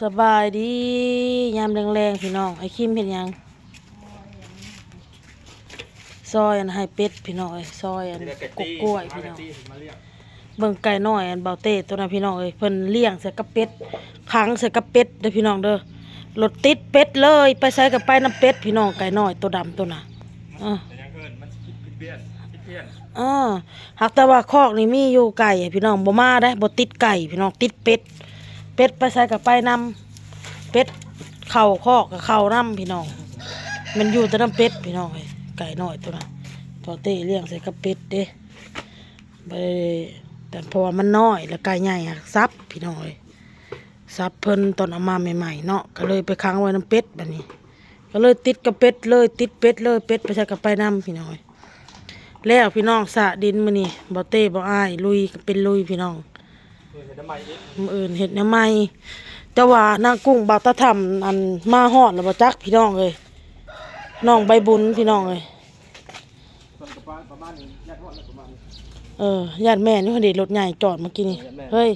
สบายดี ยามแรงๆพี่น้อง ไอ้คิมเห็นยัง ซอยอันให้เป็ดพี่น้องเอ้ยซอยอันกกกล้วยพี่น้อง เบิ่งไก่น้อยอันเบาเต้ตัวนั้นพี่น้องเอ้ยเพิ่นเลี้ยงใส่กับเป็ดขังใส่กับเป็ดเด้อพี่น้องเด้อรถติดเป็ดเลย ไปใส่กับไปน้ำเป็ดพี่น้องไก่น้อยตัวดำตัวน่ะอ่าแต่ยังเกินมันผิผิดเบี้ยนผิดเบี้ยนอ่าหากแต่ว่าคอกนี่มีอยู่ไก่พี่น้องบ่มาได้บ่ติดไก่พี่น้องติดเป็ด เป็ดไปใส่กับไปนำเป็ดเข่าคอกกับเข่านํพี่น้อง มันอยู่แต่น้ำเป็ดพี่น้องเอ้ไก่น้อยตัวน่ะพอเต้เลี้ยงใส่กับเป็ดเด้ได้แต่พราะว่ามันน้อยแล้วไก่ใหญ่อะซับพี่น้องเอ้ยซับเพิ่นตอนเอามาใหม่ๆเนาะก็เลยไปค้างไว้น้ำเป็ดแบัดนี้ ก็เลยติดกับเป็ดเลยติดเป็ดเลยเป็ดไปใส่กับไปนำพี่น้องเอ้ยแล้วพี่น้องสะดินมือนี้บ่เต้บ่อ้ายลุยเป็นลุยพี่น้อง มอีกมื้ออื่นเฮ็ดแนวใหม่แต่ว่านางกุ้งบ่าวตะทำอันมาฮอดแล้วบ่จักพี่น้องเอ้ยน้องใบบุญพี่น้องเอ้ยมันประมาณประมาณนี้ยากรอดแล้วประมาณนี้เออญาติแม่นี่พอดีรถใหญ่จอดเมื่อกี้นี่ญาติแม่เฮ้ย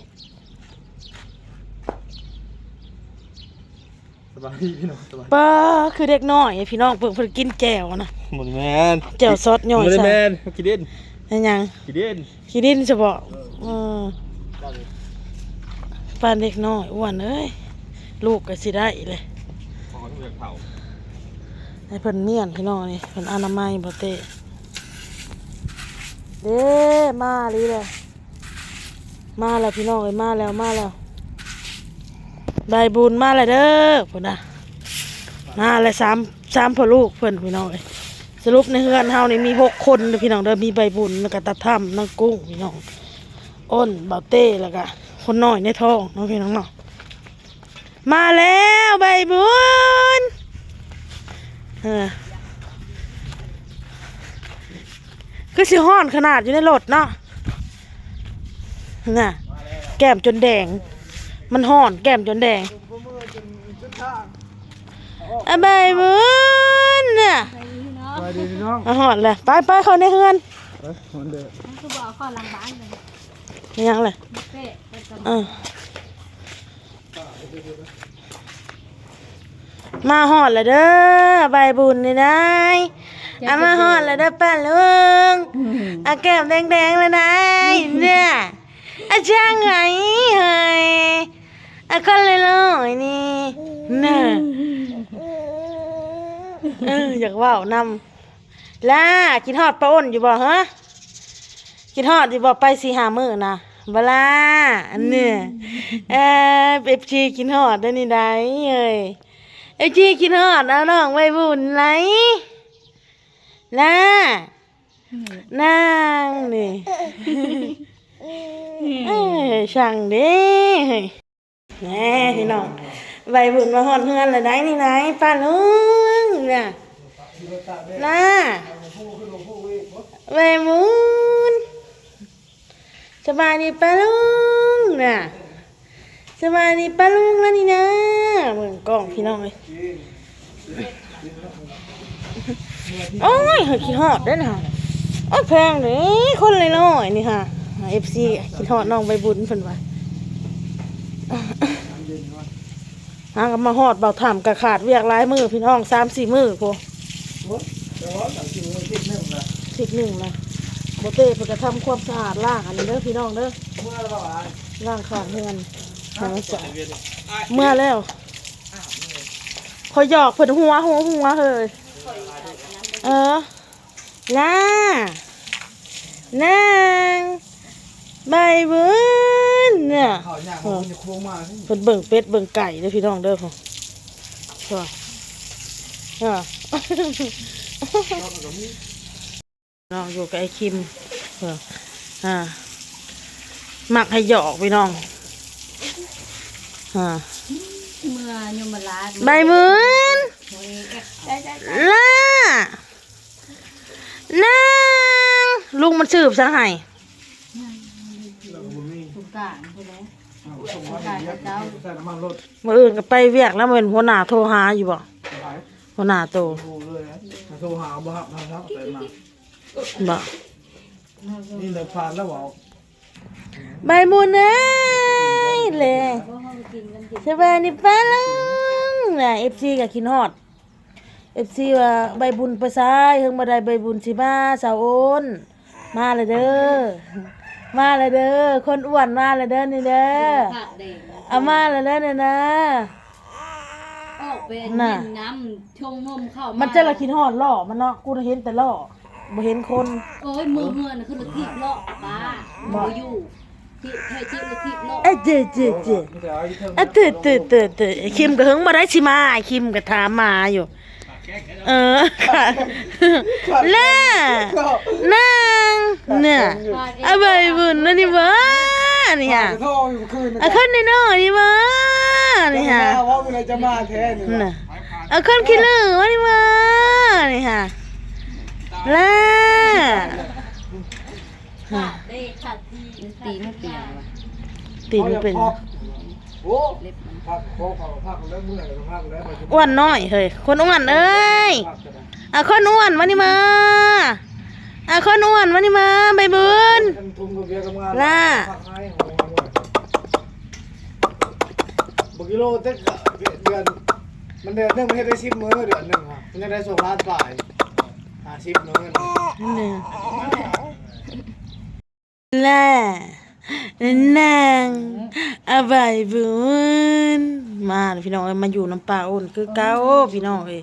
สบายดีพี่น้องสบายป้าคือเด็กน้อยพี่น้องเพิ่นเพิ่นกินแจ่วนะหมดแมนแจ่วซอสย่อยหมดใส่แมนกินเด่นนั่นหยังกินเด่นขี้ดินซะบ่เออ ปานเด็กน้อยอ้วนเอ้ยลูกก็สิได้เลยขอทุกอย่างเผาให้เพิ่นเมียนพี่น้องนี่เพิ่นอนามัยบ่เตะเด้มาลีเลยมาแล้วพี่น้องเอ้ยมาแล้วมาแล้วได้บุญมาแล้วเด้อพุ่นน่ะมาแล้วสามสามพ่อลูกเพิ่นพี่น้องเอ้ยสรุปในเฮือนเฮานี่มีหกคนเด้อพี่น้องเด้อมีใบบุญแล้วก็ตาถ้ำนางกุ้งพี่น้องอ้นเบาเต้แล้วก็ คนน้อยในท้องเน้องพี่น้องเนาะมาแล้วใบบุญเออคือสิห้อนขนาดอยู่ในรถเนาะน่ะแก้มจนแดง มันห่อนแก้มจนแดงอะบายบุญน่ะสบายดีพี่น้องอะห่อนเลยไปไปเข้าในเฮือนเอ้ ยมันเดือดคือบอกข้อหลังบ้านเลยยังเลยเป๊ะไปกับเออมาหอดแล้วเด้อใบบุญนี่ได้อามาหอดแล้วเด้อป้าลุงอาแก้มแดงๆเลยนะเนี่ยอาช่างไงเฮ้ยอาคนเลยเลยๆนี่น่ะเอออยากเว่านำล่ากินฮอดปลาอ้นอยู่บ่ฮะกินฮอดอยู่บ่ไปสี่หามื้อนะ บลาอันเนี่ยเออเอฟซีกินฮอดได้นี่ได้เอ้ยไอ้จีกินฮอดเอาน้องไว้บุญไหนน่านั่งนี่เอ้ยช่างเด้แหน่พี่น้องไว้บุญมาฮอดเฮือนเลยได้นี่ไหนป้าลุงน่ะน่าไว้บุญ สบายดีป้าลุงน่ะสวัสดีป้าลุงแล้วนี่นะเมืองกล้องพี่น้องเลยโอ้ยเฮ้ยคิดฮอดเด้วยนะโอ้ยแพงเลยคนเลยน้อยนี่ค่ะเอฟซีคิดฮอดน้องใบบุญเพิ่นว่าหากับมาฮอดเบาถ่ำกะขาดเวียกหลายมือพี่น้องสามสี่มือพอสิบหนึ่งนะโบเต้เพิ่นก็ทำความสะอาดล่างอันนี้เด้อพี่น้องเด้อล่างขาดเฮือนหาสะอาดเมื่อแล้วคอยหยอกเพิ่นหัวหัวหัวเฮ้ยเออน่านางใบเบิ้นเนี่ยข่าวเนี่ยมันจะโค้งมาที่เพิ่นเบิ่งเป็ดเบิ่งไก่เด้อพี่น้องเด้อพ่อพ่ออ่า น้องอยู่กับไอ้คิมเอออ่ามักให้หยอกพี่น้องอ่าเมื่อยมราชใบเหมือนได้ได้ล่านางลุงมันสืบซะให้ถูกการใช่ไหมถูกการกับเจ้าใส่น้ำมันรถมื่ออื่นก็ไปเวียกแล้วเป็นหัวหน้าโทรหาอยู่บ่หลายหัวหน้าโตโอ้เลยนะมาโทรหาบ่ครับมาครับใส่มา บ่นี่เลยผ่านแล้วบอกใบบุญเอ้ยเลยเพราะเขากินกันกินสบายดีป้าลุงน่ะ FC ก็คิดฮอด FC ว่าใบบุญไปซ้ายเฮิงบ่ได้ใบบุญสิมาสาวโอนมาเลยเด้อมาเลยเด้อคนอ้วนมาเลยเด้อนี่เด้อผักแดงเอามาเลยเด้อนี่นะออกเป็นน่ะน้ำชงนมเข้ามามัมันจะละคิดฮอดล่อมันเนาะกูน่ะเห็นแต่ล่อ บ่เห็นคนโอ้ยมือเมื่อน่ะคือละทิพย์เลาะป้าบ่อยู่ที่ไทยจิ้มละทิพย์เลาะเอ้ยเจเจเจมีแต่เอาอีเทิงอะเตอเตอเตอเตอคิมก็เฮิงบ่ได้สิมาไอ้คิมก็ถามมาอยู่ เออค่ะน่านั่งเนี่ยอะใบบุญนั่นนี่บ่นี่ฮะจะโทรอยู่คืนอะคนน้อยๆนี่บ่นี่ฮะว่าเมื่อไรจะมาแท้นี่น่ะอะคนขี้ลือวะนี่บ่นี่ฮะ ล่าขาดได้ขาดที่ตีไม่เปลี่ยนว่ะตีนมันเป็นโอ้เล็บมันพักโค้งพักพักแล้วเมื่อยพักแล้วมาอ้วนน้อยเฮ้ยคนอ้วนเอ้ยพักกันนะอะคนอ้วนวะนี่มาอะคนอ้วนวะนี่มาใบบุญท่านทุ่มกับเบียร์กับงานล่ะพักให้ของมันด้วยบกิโลเต็กเดือนมันเดือนหนึงมันให้ได้สิบมื้อเดือนหนึ่งครับมันจะได้ส่งล้านฝ่าย หาสิบมื้อนั่นเองล่ะนางอะใบบุญมาเลยพี่น้องเอ้ยมาอยู่น้ำปลาอ้นคือเก้าพี่น้องเอ้ย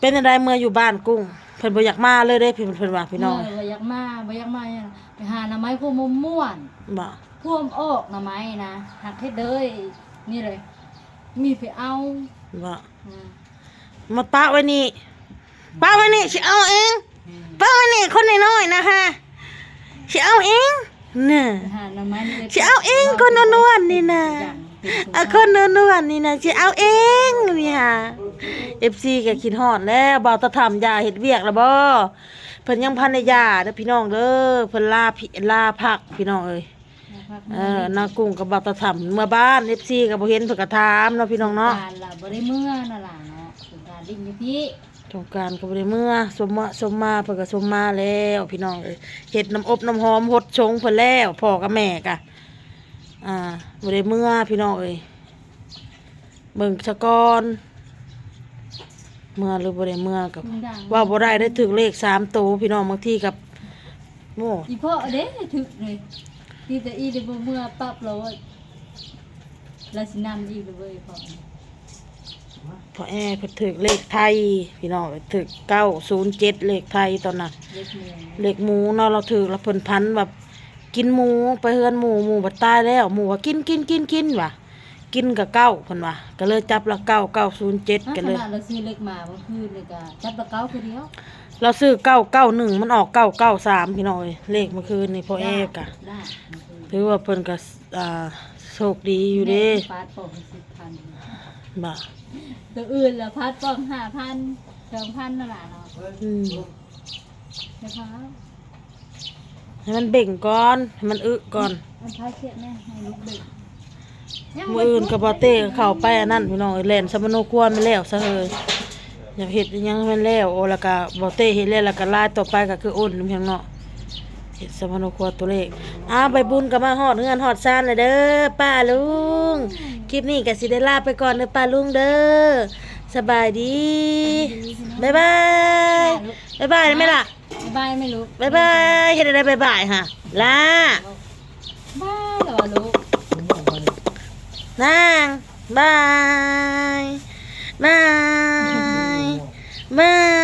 เป็นอะไรเมื่ออยู่บ้านกุ้งเพิ่นบ่อยากมาเลยเด้เพิ่นเพิ่นว่าพี่น้องเออบ่อยากมาบ่อยากมาเนี่ยไปหาหน่อไม้พวกมุมม่วนบ่ท่วมออกหน่อไม้นะหักให้เด้ยนี่เลย มีไปเอาบ่อืมมาปะไว้นี่ ปะไว้นี่สิเอาเองปะไว้นี่คนน้อยๆนะฮะสิเอาเองเนี่ยไปหาหน่อไม้นี่เลยสิเอาเองคนนวลๆนี่นะอคนนนวลนี่นะสิเอาเองนี่ฮะ FC ก็คิดฮอดแล้วบ่าวตะทำยาเฮ็ดเวียกแล้วบ่เพิ่นยังพันในยาเด้อพี่น้องเด้อเพิ่นลาพี่ลาพักพี่น้องเอ้ยเออนากุ้งกับบ่าวตะทำเมื่อบ้าน FC ก็บ่เห็นเพิ่นก็ถามเนาะพี่น้องเนาะการละบ่ได้เมื่อน่ะล่ะเนาะสงการดิ้นอยู่พี่ สงกรารก็บ่ได้เมื่อสมมาสมมาเพิ่นก็สมมาแล้วพี่น้องเอ้ยเฮ็ดน้ำอบน้ำหอมหดชงเพิ่นแล้วพ่อกับแม่ก็อ่าบ่ได้เมื่อพี่น้องเอ้ยเบิ่งซะก่อนเมื่อหรือบ่ได้เมื่อกับมันดังว่าบ่ได้ได้ถึงเลขสามตัวพี่น้องบางทีกับโม่อีพ่อเด้ถึกเลยที่แต่อีได้บ่เมื่อปั๊บแล้วว่าแล้วสินำอีกเลยเว้ยพ่อ พอแอร์เพิ่นถึกเลขไทย พี่น้องถึกเก้าศูนย์เจ็ดเลขไทยตอนน่ะเล็กเมืองเลขหมูเนาะเราถึกแล้วเพิ่นพันแบบกินหมูไปเฮือนหมูหมูบัดตายแล้วหมูว่ากินกินกินกินว่ะกินกับเก้าเพิ่นว่าก็เลยจับละเก้าเก้าศูนย์เจ็ดขกันเลย นาดเราซื้อเล็กมาเมื่อคืนเลยก็จับตะเก้าคือเดียวเราซื้อเก้าเก้าหนึ่งมันออกเก้าเก้าสามพี่น้องเอ้ยเลขเมื่อคืนนี่พอแอร์กะได้ถือว่าเพิ่นก็อ่าโชคดีอยู่เด้ฟาดปองสิบพัน บ่าตัวอื่นละพัดปองห้าพันสองพันนั่นแหละเนาะอืมนะคะให้มันเบ่งก่อน ให้มันอึก่อน มันพาเสียแม่ให้ลูกเด็กมืออื่นกับบอเต้ก็เข้าไปอันนั้นพี่น้องเอ้ยแล่นสมโนครัวมันแล้วซะเฮยอยากเฮ็ดอิหยังให้มันแล้วโอแล้วก็บอเต้เฮ็ดแล้วแล้วก็ลายต่อไปก็คืออ้นเพียงเนาะเฮ็ดสมโนครัวตัวเลขอ้าวใบบุญก็มาฮอดเฮือนฮอดซ่านเลยเด้อป้าลุง คลิปนี้ก็สิได้ลาไปก่อนเด้อป้าลุงเด้อสบายดีบ๊ายบายบ๊ายบายได้ไหมล่ะบายไม่รู้บ๊ายบายเฮ็ดได้บ๊ายบายฮะลาบ้าเหรอลูกนางบายบายบายเนี่ย